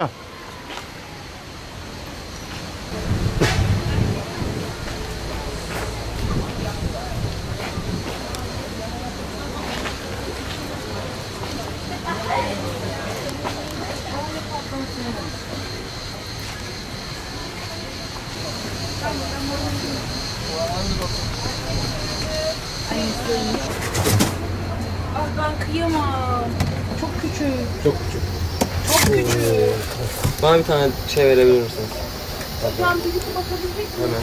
Ah ben kıyamam. Çok küçük. Çok küçük. Çok küçük. Bana bir tane şey verebilir misiniz? Bakabilecek miyim? Hemen.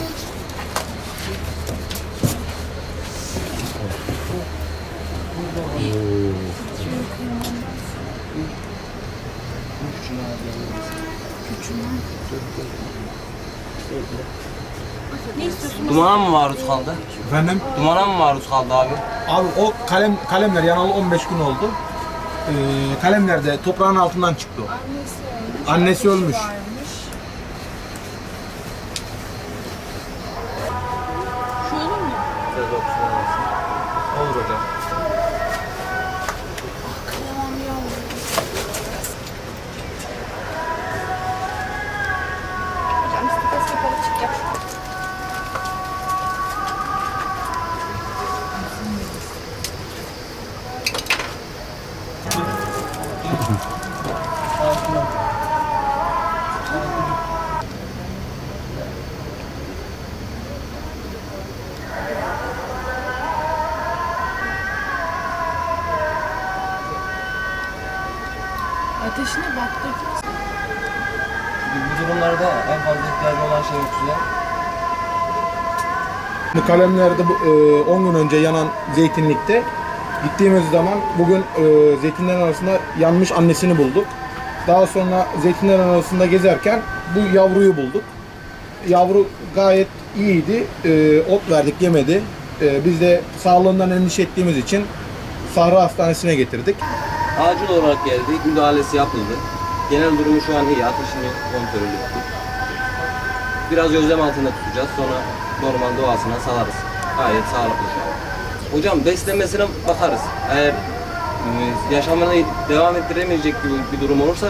Dumana mı maruz kaldı? Efendim? Dumana mı maruz kaldı abi? Abi o kalem kalemler yanalı 15 gün oldu. Ee, kalemler de toprağın altından çıktı o. Annesi ölmüş. Şu olur mu? Ateşine. Çünkü bu durumlarda en fazla ihtiyacı olan şey oksijen. Bu kalemlerde bu, e, 10 gün önce yanan zeytinlikte gittiğimiz zaman bugün e, zeytinlerin arasında yanmış annesini bulduk. Daha sonra zeytinlerin arasında gezerken bu yavruyu bulduk. Yavru gayet iyiydi. E, ot verdik yemedi. E, biz de sağlığından endişe ettiğimiz için Sahra Hastanesi'ne getirdik. Acil olarak geldi. Müdahalesi yapıldı. Genel durumu şu an iyi. Ateşini kontrol ettik. Biraz gözlem altında tutacağız. Sonra normal doğasına salarız. Gayet sağlıklı şu an. Hocam beslenmesine bakarız. Eğer e, devam ettiremeyecek gibi bir durum olursa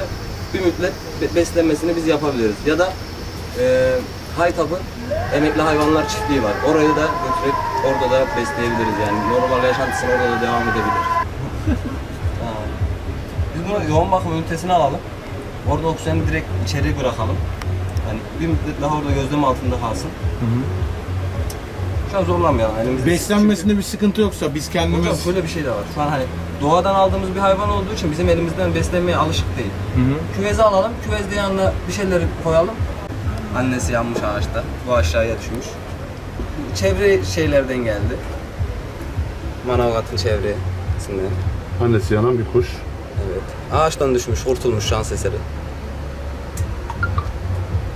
bir müddet be- beslenmesini biz yapabiliriz. Ya da e, Haytap'ın emekli hayvanlar çiftliği var. Orayı da götürüp orada da besleyebiliriz yani. Normal yaşantısına orada da devam edebilir. Biz bunu yoğun bakım ünitesine alalım. Orada oksijeni direkt içeri bırakalım. Yani bir müddet daha orada gözlem altında kalsın. Şu an zorlanmayalım elimizde. Beslenmesinde bir sıkıntı yoksa biz kendimiz... Hocam şöyle bir şey de var. Şu an hani doğadan aldığımız bir hayvan olduğu için bizim elimizden beslenmeye alışık değil. Hı hı. Küveze alalım, küvezde yanına bir şeyleri koyalım. Annesi yanmış ağaçta, bu aşağıya düşmüş. Çevre şeylerden geldi. Manavgat'ın çevresinden. Annesi yanan bir kuş. Evet. Ağaçtan düşmüş, kurtulmuş şans eseri.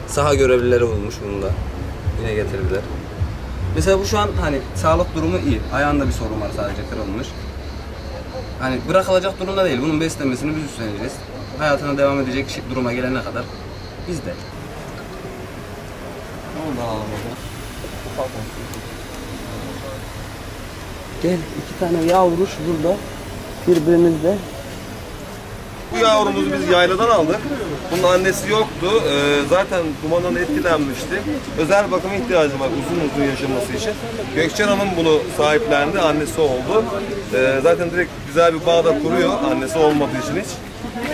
Saha görevlileri bulmuş bunu da. Yine getirdiler. Mesela bu şu an hani sağlık durumu iyi. Ayağında bir sorun var sadece kırılmış. Hani bırakılacak durumda değil. Bunun beslenmesini biz üstleneceğiz. Hayatına devam edecek duruma gelene kadar biz de. Da alalım hocam. Gel iki tane yavruş burada birbirimizde Bu yavrumuzu biz yayladan aldık. Bunun annesi yoktu. Ee, zaten dumandan etkilenmişti. Özel bakım ihtiyacı var uzun uzun yaşaması için. Gökçen Hanım bunu sahiplendi. Annesi oldu. Ee, zaten direkt güzel bir bağ da kuruyor. Annesi olmadığı için hiç.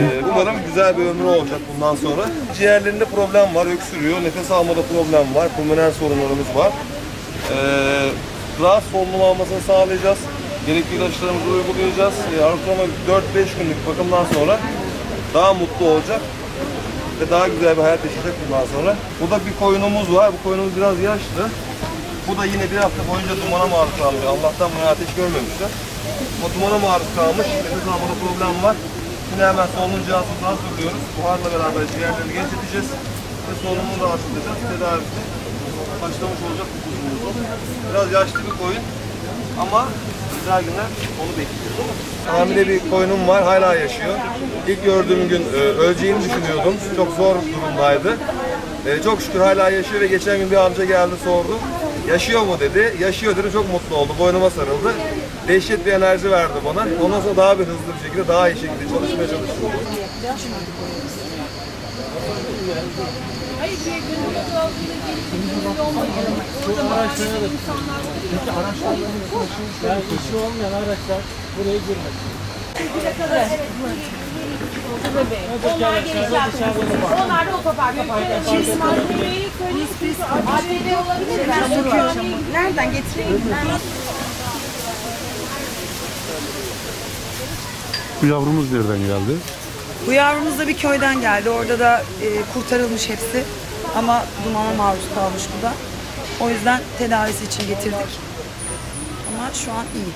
Ee, umarım güzel bir ömrü olacak bundan sonra. Ciğerlerinde problem var, öksürüyor. Nefes almada problem var. Pulmoner sorunlarımız var. Ee, rahat solunum almasını sağlayacağız. Gerekli ilaçlarımızı uygulayacağız. Ee, ortalama 4-5 günlük bakımdan sonra daha mutlu olacak ve daha güzel bir hayat yaşayacak bundan sonra. Burada bir koyunumuz var. Bu koyunumuz biraz yaşlı. Bu da yine bir hafta boyunca dumana maruz kalmış. Allah'tan buna ateş görmemişler. O dumana maruz kalmış. Nefes almada problem var. Şimdi hemen solunum cihazımızı hazırlıyoruz. Buharla beraber ciğerlerini genişleteceğiz. Ve solunumunu rahatlatacağız. Tedavisi başlamış olacak bu kuzumuzun. Biraz yaşlı bir koyun ama güzel günler onu bekliyor. Hamile bir koyunum var, hala yaşıyor. İlk gördüğüm gün e, öleceğini düşünüyordum. Çok zor durumdaydı. E, çok şükür hala yaşıyor ve geçen gün bir amca geldi sordu. Yaşıyor mu dedi. Yaşıyor dedi. Çok mutlu oldu. Boynuma sarıldı. Dehşet bir enerji verdi bana. Ondan sonra daha bir hızlı bir şekilde, daha iyi şekilde çalışmaya çalıştım. Hayır bir gönüllü aldığıyla gelip gönüllü olmayın. Orada araçlara da insanlar Peki araçlarla yani işi olmayan araçlar buraya girmesin. Onlar gelecek. Onlar da otoparka park Şimdi ATV'yi söyleyip ATV olabilir mi? Nereden getireyim? Bu yavrumuz nereden geldi? Bu yavrumuz da bir köyden geldi. Orada da e, kurtarılmış hepsi. Ama dumana maruz kalmış bu da. O yüzden tedavisi için getirdik. Ama şu an iyi.